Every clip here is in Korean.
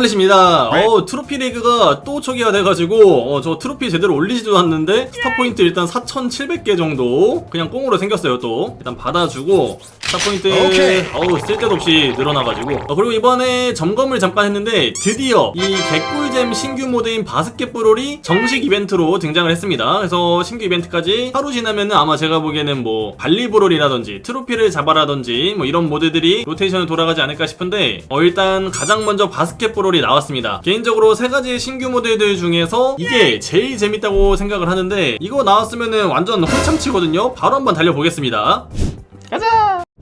훌륭하 홀릿입니다. 어 트로피 리그가 또 초기화 돼가지고 어, 저 트로피 제대로 올리지도 않는데 스타 포인트 일단 4,700개 정도 그냥 꽁으로 생겼어요 또 일단 받아주고 스타 포인트. 어우 쓸데도 없이 늘어나가지고 어, 그리고 이번에 점검을 잠깐 했는데 드디어 이 개꿀잼 신규 모드인 바스켓볼이 정식 이벤트로 등장을 했습니다. 그래서 신규 이벤트까지 하루 지나면은 아마 제가 보기에는 뭐 발리 브롤이라든지 트로피를 잡아라든지 뭐 이런 모드들이 로테이션을 돌아가지 않을까 싶은데 어 일단 가장 먼저 바스켓 볼이 나왔습니다. 개인적으로 세 가지 신규 모드들 중에서 이게 제일 재밌다고 생각을 하는데 이거 나왔으면은 완전 혼참치거든요. 바로 한번 달려보겠습니다.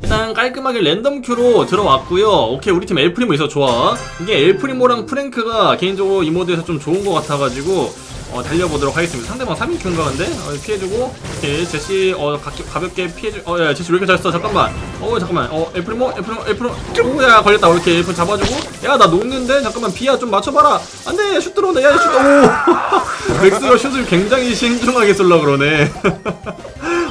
일단 깔끔하게 랜덤 큐로 들어왔고요. 오케이 우리 팀 엘프리모 있어 좋아. 이게 엘프리모랑 프랭크가 개인적으로 이 모드에서 좀 좋은 것 같아가지고 어, 달려보도록 하겠습니다. 상대방 3인 큐인가 근데 어, 피해주고 오케이 제시 어 가, 가볍게 피해주. 어 야 제시 왜 이렇게 잘했어? 잠깐만. 어 잠깐만. 어 엘프리모 엘프리모 엘프리모. 오야 걸렸다. 이렇게 엘프 잡아주고. 야 나 녹는데 잠깐만 비야 좀 맞춰봐라. 안돼 슛 들어온다. 야 슛. 오. 맥스가 슛을 굉장히 신중하게 쏠라 그러네.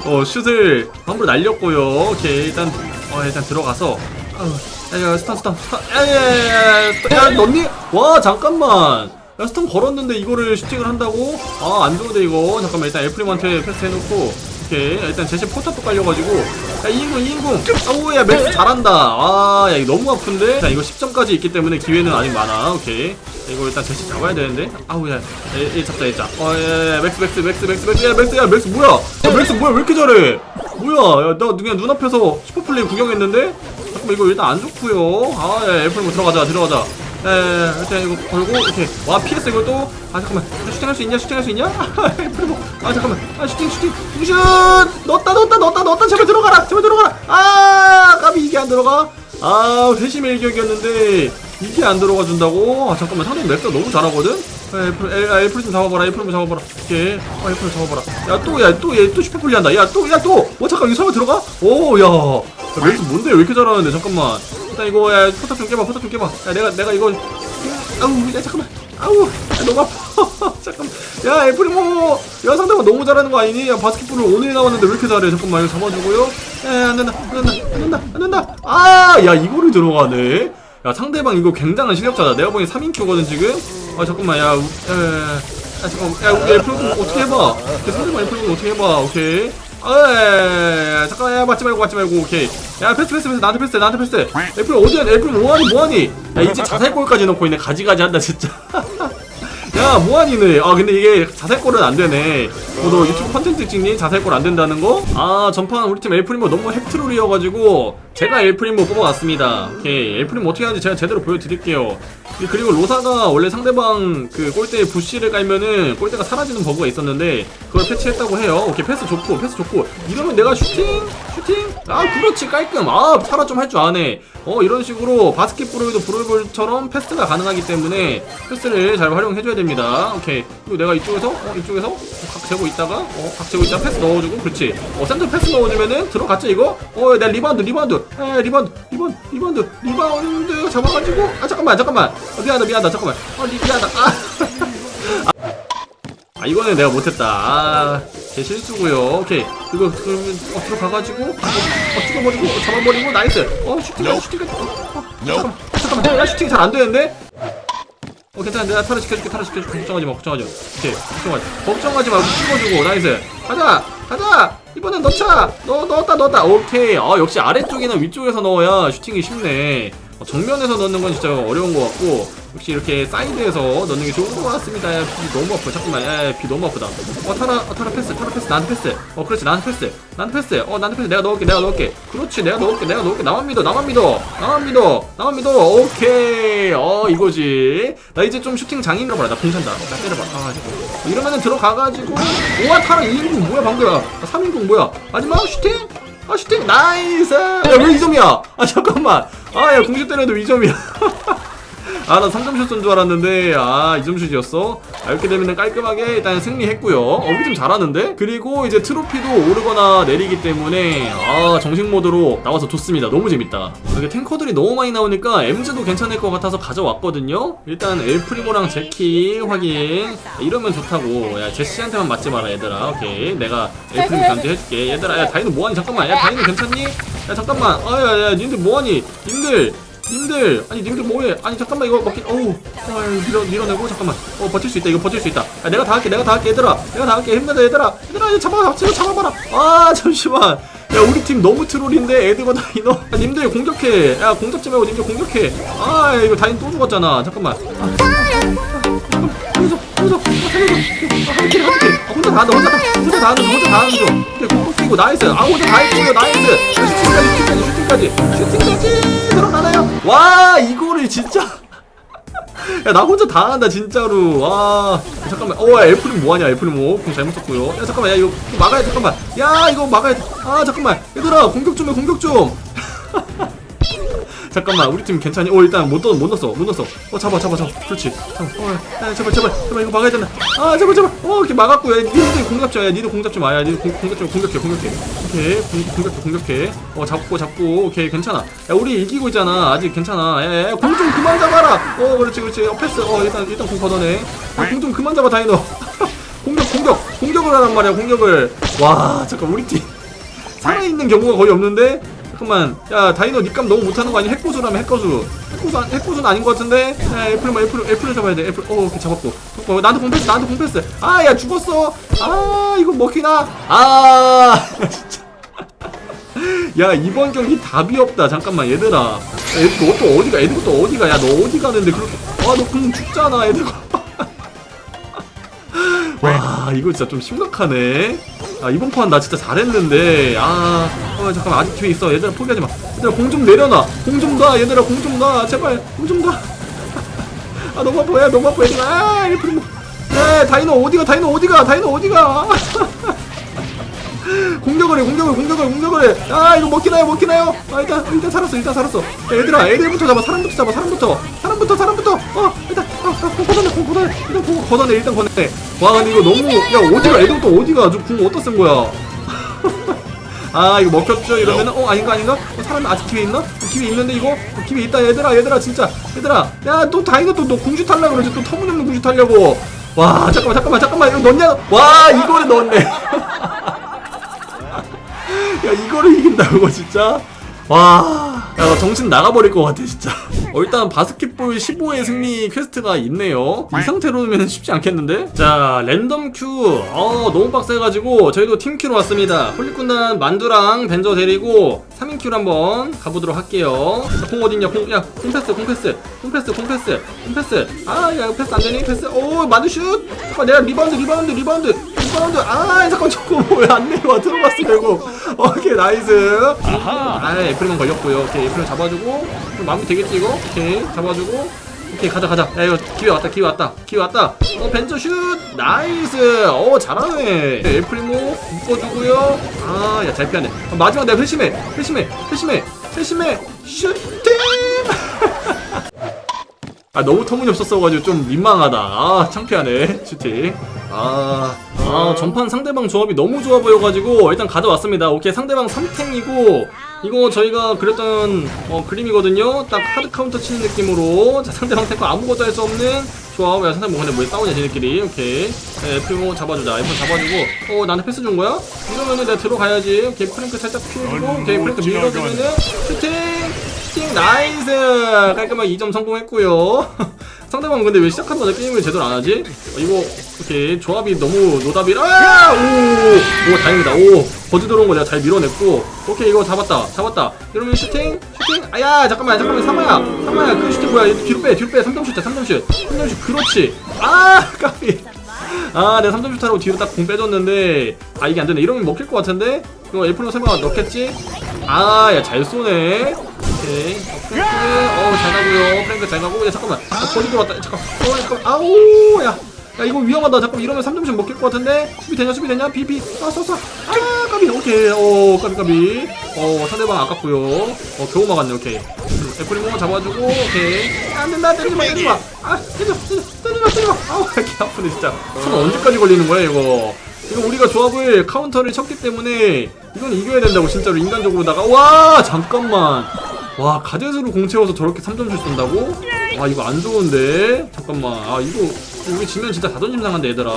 어 슛을 함부로 날렸고요. 오케이 일단 어 일단 들어가서 아우, 야, 야 스턴 스턴 스턴 야야야 야 야 넣니? 와 잠깐만 야 스턴 걸었는데 이거를 슈팅을 한다고? 아 안 좋은데 이거. 잠깐만 일단 엘프림한테 패스 해놓고. 오케이. 일단 제시 포탑도 깔려가지고. 야 이인궁 이인궁 아우 야 맥스 잘한다. 아 야 이거 너무 아픈데? 자 이거 10점까지 있기 때문에 기회는 아직 많아. 오케이. 야, 이거 일단 제시 잡아야 되는데. 아우 야 얘, 얘 잡자 얘 잡자 어야 맥스 맥스 맥스 맥스 맥스. 야 맥스 야 맥스 뭐야? 야 맥스 뭐야? 왜 이렇게 잘해? 뭐야? 야 나 그냥 눈앞에서 슈퍼플레이 구경했는데? 잠깐만 이거 일단 안 좋고요. 아야 애플 뭐 들어가자 들어가자 에 일단 이거 걸고 이렇게. 와 피했어 이걸 또아 잠깐만. 야, 슈팅할 수 있냐? 슈팅할 수 있냐? 뭐아 잠깐만. 아 슈팅 슈팅. 슛 넣었다 넣었다 넣었다 넣었다. 제발 들어가라. 제발 들어가라. 아 까비 이게 안 들어가? 아 회심의 일격이었는데 이게 안 들어가 준다고? 아 잠깐만. 상대 맥스 너무 잘하거든? 아, 애, 아, 좀 잡아봐라. 애플 좀 잡아봐라. 오케이. 아 애플 잡아봐라. 야 또 야 또 얘 또 슈퍼플리 한다. 야 또 야 또. 어 잠깐 이거 설마 들어가? 오야. 맥스 뭔데? 왜 이렇게 잘하는데? 잠깐만 일단 이거 야 포탑 좀 깨봐 포탑 좀 깨봐. 야 내가 내가 이거 아우 야 잠깐만. 아우 야, 너무 아파. 잠깐만. 야 애플리모 야 상대방 너무 잘하는 거 아니니? 야 바스켓볼을 오늘 나왔는데 왜 이렇게 잘해? 잠깐만 이거 잡아주고요. 야안 된다 안 된다 안 된다 안 된다. 아 야 이거를 들어가네. 야 상대방 이거 굉장한 실력자다. 내가 보기엔 3인 큐거든 지금. 아 잠깐만 야, 우- 야, 야, 야, 야 잠깐만. 야 애플리모 어떻게 해봐. 야, 상대방 애플리모 어떻게 해봐. 오케이 아, 잠깐, 야, 맞지 말고, 맞지 말고, 오케이. 야, 패스, 패스, 패스, 나한테 패스, 나한테 패스. 애플 어디야, 애플 뭐하니, 뭐하니? 야, 이제 자살골까지 넣고 있네, 가지가지 한다, 진짜. 야, 뭐하니네. 아, 근데 이게 자살골은 안 되네. 어, 너 유튜브 컨텐츠 찍니? 자살골 안 된다는 거? 아, 전판 우리 팀 엘프리모 너무 핵트롤이어가지고, 제가 엘프리모 뽑아왔습니다. 오케이. 엘프리모 어떻게 하는지 제가 제대로 보여드릴게요. 그리고 로사가 원래 상대방 그 골대에 부시를 깔면은 골대가 사라지는 버그가 있었는데 그걸 패치했다고 해요. 오케이 패스 좋고 패스 좋고 이러면 내가 슈팅 슈팅 아 그렇지 깔끔 아 사라 좀할 줄 아네. 어 이런 식으로 바스켓볼에도 브롤볼처럼 패스가 가능하기 때문에 패스를 잘 활용해줘야 됩니다. 오케이 그리고 내가 이쪽에서 어 이쪽에서 각 재고 있다가 어각 재고 있다가 패스 넣어주고 그렇지. 어 센터 패스 넣어주면은 들어갔죠 이거. 어 내가 리바운드 리바운드 에 리바운드 리바운드 리바운드 리바운드 잡아가지고. 아 잠깐만 잠깐만. 아, 미안하다 미안하다. 잠깐만. 아 리, 미안하다. 아. 아 이거는 내가 못했다. 아 제 실수고요. 오케이. 이거 그러면 어 들어가가지고 어, 어 찍어버리고 어, 잡아버리고 나이스. 어 슈팅 슈팅 어, 어, 잠깐만. 어, 잠깐만. 야 슈팅 잘 안 되는데? 어 괜찮아 내가 타를 시켜줄게 타를 시켜줄게. 걱정하지 마 걱정하지 마. 오케이. 걱정하지 걱정하지 말고 찍어주고 나이스. 가자 가자! 이번엔 넣자! 넣, 넣었다 넣었다! 오케이. 아 역시 아래쪽이나 위쪽에서 넣어야 슈팅이 쉽네. 어, 정면에서 넣는 건 진짜 어려운 것 같고 역시 이렇게 사이드에서 넣는 게 좋은 것 같습니다. 야, 비 너무 아파. 잠깐만. 야, 야, 비 너무 아프다. 어 타라 어, 타라 패스 타라 패스 나한테 패스. 어 그렇지. 나한테 패스. 나한테 패스. 어 나한테 패스. 내가 넣을게 내가 넣을게. 그렇지. 내가 넣을게 내가 넣을게. 나만 믿어 나만 믿어. 나만 믿어 나만 믿어. 오케이. 어 이거지. 나 이제 좀 슈팅 장인이라 봐라 나? 괜찮다. 나 때려봐. 아 이러면은 들어가가지고. 우와 타라 2인공 뭐야 방금? 아, 3인공 뭐야? 마지막 슈팅? 아 슈팅? 나이스! 야왜 2점이야? 아 잠깐만. 아야 공주 때려도 2점이야 아나 3점 슛인 줄 알았는데 아 2점 슛이었어? 아, 이렇게 되면 깔끔하게 일단 승리했고요. 어 우리 팀 잘하는데? 그리고 이제 트로피도 오르거나 내리기 때문에 아 정식 모드로 나와서 좋습니다. 너무 재밌다. 이렇게 탱커들이 너무 많이 나오니까 엠즈도 괜찮을 것 같아서 가져왔거든요. 일단 엘프리모랑 제키 확인. 이러면 좋다고. 야 제시한테만 맞지 마라 얘들아. 오케이. 내가 엘프리모 견제해줄게. 얘들아 야 다이노 뭐하니? 잠깐만. 야 다이노 괜찮니? 야 잠깐만. 아야야 님들 뭐하니? 님들 님들 아니 님들 뭐해? 아니 잠깐만 이거 먹기 어우 아 밀어 밀어내고 잠깐만. 어 버틸 수 있다 이거 버틸 수 있다. 야 내가 다 할게 내가 다 할게 얘들아. 내가 다 할게 힘내자 얘들아. 얘들아 이거 잡아 잡아 잡아봐라. 아 잠시만. 야 우리 팀 너무 트롤인데 애드가 다이너 야, 님들 공격해. 야 공격 좀 하고 님들 공격해. 아 이거 다인 또 죽었잖아. 잠깐만. 아, 여기서 여기서 한킬 한킬 혼자 다 한다 혼자 다. 혼자 다 하는 중 혼자 다 하는 중. 오케이 공격 끼고 나이스. 아 혼자 다 했고요. 나이스. 슈팅까지 슈팅까지 슈팅까지. 슈팅까지 들어가나요? 와 이거를 진짜. 야 나 혼자 다 한다 진짜로. 와. 잠깐만. 어야 애플이 뭐하냐 애플이 뭐공 잘못 썼고요. 야 잠깐만. 야 이거 이거 막아야 돼. 잠깐만. 야 이거 막아야 돼아 잠깐만. 얘들아 공격 좀해 공격 좀 잠깐만 우리 팀 괜찮니? 어 일단 못못 넣었어 못 넣었어. 어 잡아 잡아 잡아. 그렇지. 잠깐 어야 제발 제발 제발 이거 막아야 된다 아 제발 제발. 어 이렇게 막았고 야 니들 공잡자 야 니들 공잡지 마야 니들 공, 공잡 좀 공격해 공격해. 오케이 공, 공격해 공격해. 어 잡고 잡고. 오케이 괜찮아. 야 우리 이기고 있잖아. 아직 괜찮아. 야공 좀 그만 잡아라. 어 그렇지 그렇지. 어 패스. 어 일단 일단 공 걷어내. 공좀 그만 잡아 다이너 공격 공격. 공격을 하란 말이야 공격을. 와 잠깐 우리 팀. 살아있는 경우가 거의 없는데 잠깐만. 야 다이노 닉감 너무 못하는 거 아니야? 핵고수라면 핵고수. 핵고수 안- 핵고수는 아닌 것 같은데? 야 애플만 애플 애플을 잡아야 돼. 애플 어 오케이 잡았고. 어, 나한테 공패스 나한테 공패스. 아 야 죽었어. 아 이거 먹히나? 아 진짜. 야 이번 경기 답이 없다. 잠깐만 얘들아. 야, 애들 또 어디가 애들 또 어디가? 야 너 어디 가는데 그렇게 아너 그럼 죽잖아 애들 와 이거 진짜 좀 심각하네 아 이번 판 나 진짜 잘했는데. 아 어, 잠깐만 아직 뒤에 있어. 얘들아 포기하지 마. 얘들아 공 좀 내려놔. 공 좀놔. 얘들아 공 좀놔. 제발 공 좀놔아 너무 아파 야 너무 아파 얘들아 아 이렇게 뭐. 야 다이노 어디가? 다이노 어디가? 다이노 어디가? 공격을 해 공격을 공격을 공격을 해아 이거 먹히나요? 먹히나요? 아 일단 일단 살았어 일단 살았어. 야, 얘들아 애들부터 잡아. 사람부터 잡아 사람부터. 사람부터 사람부터. 어, 공 걷어내 공 걷어내 일단 공 걷어내 일단 걷어내. 와 근데 이거 너무 야 어디가 애들부터 어디가 저궁 어디다 쓴 거야? 아 이거 먹혔죠? 이러면은 어 아닌가 아닌가? 어, 사람 아직 기회 있나? 어, 기회 있는데 이거? 어, 기회 있다 얘들아 얘들아 진짜. 얘들아 야또 다이너 또너 궁슛 하려고 그러지? 또 터무니없는 궁슛 하려고. 와 잠깐만 잠깐만 잠깐만. 이거 넣냐? 와 이거를 넣었네. 야 이거를 이긴다고 진짜 와, 야, 나 정신 나가버릴 것 같아, 진짜. 어, 일단 바스켓볼 15회 승리 퀘스트가 있네요. 이 상태로는 쉽지 않겠는데? 자, 랜덤 큐. 어, 너무 빡세가지고, 저희도 팀 큐로 왔습니다. 홀리군단 만두랑 벤저 데리고, 3인 큐로 한번 가보도록 할게요. 자, 공 어딨냐, 공, 야, 공 패스, 공 패스, 공 패스, 공 패스, 공 패스. 아, 야, 패스 안 되니? 패스. 오, 만두 슛! 잠깐, 내가 리바운드, 리바운드, 리바운드, 리바운드. 아, 잠깐, 저거 왜안 내려와? 들어갔어, 결국. 오케이, 나이스. 아, 애플만 걸렸고요. 오케이, 애플 잡아주고. 그럼 마무리 되겠지, 이거? 오케이, 잡아주고. 오케이, 가자, 가자. 야, 이거 기회 왔다, 기회 왔다. 기회 왔다. 어, 벤저 슛! 나이스! 어, 잘하네. 애플리모 묶어주고요. 아, 야, 잘 피하네. 어, 마지막 내가 회심해. 회심해. 회심해. 회심해. 슈팅! 아 너무 터무니없었어가지고 좀 민망하다 아 창피하네 슈팅 아, 아 전판 상대방 조합이 너무 좋아 보여가지고 일단 가져왔습니다. 오케이 상대방 3탱이고 이거 저희가 그렸던 어, 그림이거든요. 딱 하드 카운터 치는 느낌으로. 자 상대방 탱커 아무것도 할 수 없는 조합. 야 상대방 근데 왜 싸우냐 쟤네끼리. 오케이. 네, F1 잡아주자. F1 잡아주고. 어 나한테 패스 준 거야? 이러면은 내가 들어가야지. 오케이 프랭크 살짝 피해주고 오케이 프랭크 밀어주면은 슈팅! 슈팅! 나이스! 깔끔하게 2점 성공했고요 상대방 근데 왜 시작하자마자 게임을 제대로 안 하지? 어, 이거 오케이. 조합이 너무 노답이라. 아! 오! 오 다행이다. 오. 버즈 들어온 거 내가 잘 밀어냈고. 오케이 이거 잡았다. 잡았다. 이러면 슈팅? 슈팅? 아야 잠깐만 잠깐만. 사마야. 사마야 그 슈팅 뭐야? 얘 뒤로 빼 뒤로 빼. 3점 슛다 3점 슛. 3점 슛. 그렇지. 아 까비. 아 내가 3점 슛하라고 뒤로 딱 공 빼줬는데. 아 이게 안되네. 이러면 먹힐 것 같은데? 이거 애플로 설마 넣겠지? 아 야 잘 쏘네 오케이. 어, 프랭크 어잘 가고요. 프랭크 잘 가고. 야 잠깐만. 아, 버디 들어왔다. 잠깐. 어 잠깐. 아우 야. 야 이거 위험하다. 잠깐 이러면 3점씩 먹힐 것 같은데? 수비 되냐 수비 되냐? 비비 쏴쏴쏴. 아 까비. 오케이. 어 까비 까비. 어 상대방 아깝고요. 어 겨우 막았네. 오케이. 애플리모 잡아주고 오케이. 안 된다. 때리지 마 때리지 마. 아 때리지 마 때리지 마 때리지 마 아우 이렇게 아프네 진짜. 손 언제까지 걸리는 거야 이거? 이거 우리가 조합을 카운터를 쳤기 때문에 이건 이겨야 된다고 진짜로. 인간적으로다가. 와 잠깐만 와 가젯으로 공 채워서 저렇게 3점슛 쏜다고? 와 이거 안 좋은데? 잠깐만. 아 이거 우리 지면 진짜 자존심 상한데 얘들아.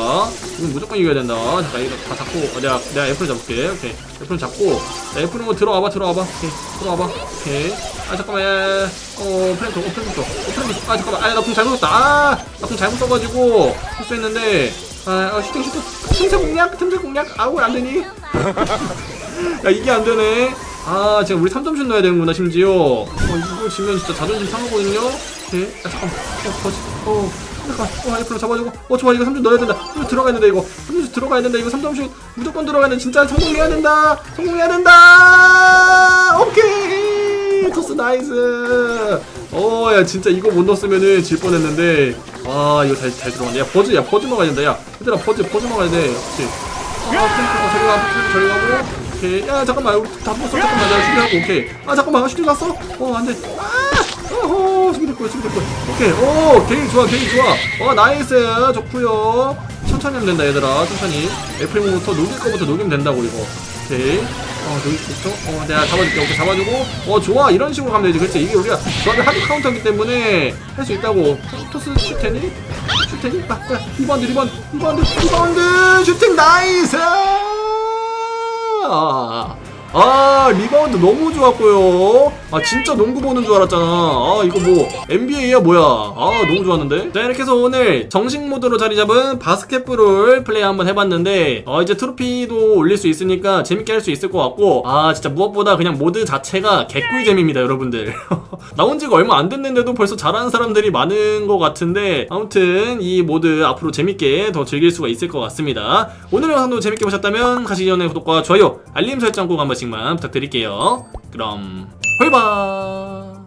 이건 무조건 이겨야 된다. 잠깐 이거 다 잡고 어, 내가 내가 애플 잡을게. 오케이. 애플 잡고 자, 애플은 뭐 들어와봐 들어와봐. 오케이. 들어와봐. 오케이. 아 잠깐만 야, 어 프랭크 어 프랭크 어 프랭크 아 잠깐만. 아 나공 잘못 썼다. 아나 공 잘못 써가지고 실수했는데. 아, 아 슈팅 슈팅. 틈새 공략 틈새 공략. 아우 안되니? 야 이게 안 되네. 아 지금 우리 3점슛 넣어야 되는구나 심지어. 어 이거 지면 진짜 자존심 상하거든요. 오케이. 아 잠깐만. 어 거지. 어 잠깐. 어 애플로 잡아주고. 어 좋아 이거 3점 넣어야 된다. 이거 들어가야 된다 이거. 3점슛 들어가야 된다. 이거 3점슛 무조건 들어가야 된다. 진짜 성공해야 된다. 성공해야 된다. 오케이. 토스 나이스. 어야 진짜 이거 못 넣었으면은 질 뻔했는데. 아 이거 잘 잘 들어갔네. 야 버즈 야 버즈 먹어야 된다. 야 얘들아 버즈 버즈 먹어야 돼. 그렇지. 아, 어, 저리 가, 저리 가고. 오케이. 야, 잠깐만. 우리 다 뽑았어. 잠깐만. 내가 슈팅하고, 오케이. 아, 잠깐만. 슈팅 갔어? 어, 안 돼. 아! 어허, 수비 됐고, 수비 됐고. 오케이. 오, 게임 좋아, 게임 좋아. 어, 나이스. 좋구요. 천천히 하면 된다, 얘들아. 천천히. 애플링부터 녹일 거부터 녹이면 된다고, 이거. 오케이. 어, 녹일부터. 어, 내가 잡아줄게. 오케이, 잡아주고. 어, 좋아. 이런 식으로 가면 되지. 그렇지. 이게 우리가 조합이 하드 카운터기 때문에 할 수 있다고. 토스 슈테니? 슈테니? 아, 아, 리바운드, 리바운드, 리바운드, 리바운드! 슈팅 나이스! 뭐야. 아 리바운드 너무 좋았고요. 아 진짜 농구 보는 줄 알았잖아. 아 이거 뭐 NBA야 뭐야? 아 너무 좋았는데? 자 이렇게 해서 오늘 정식 모드로 자리 잡은 바스켓볼을 플레이 한번 해봤는데 어 이제 트로피도 올릴 수 있으니까 재밌게 할 수 있을 것 같고 아 진짜 무엇보다 그냥 모드 자체가 개꿀잼입니다 여러분들. 나온 지가 얼마 안 됐는데도 벌써 잘하는 사람들이 많은 것 같은데 아무튼 이 모드 앞으로 재밌게 더 즐길 수가 있을 것 같습니다. 오늘 영상도 재밌게 보셨다면 가시기 전에 구독과 좋아요 알림 설정 꼭 한 번씩만 부탁드릴게요. 그럼 홀바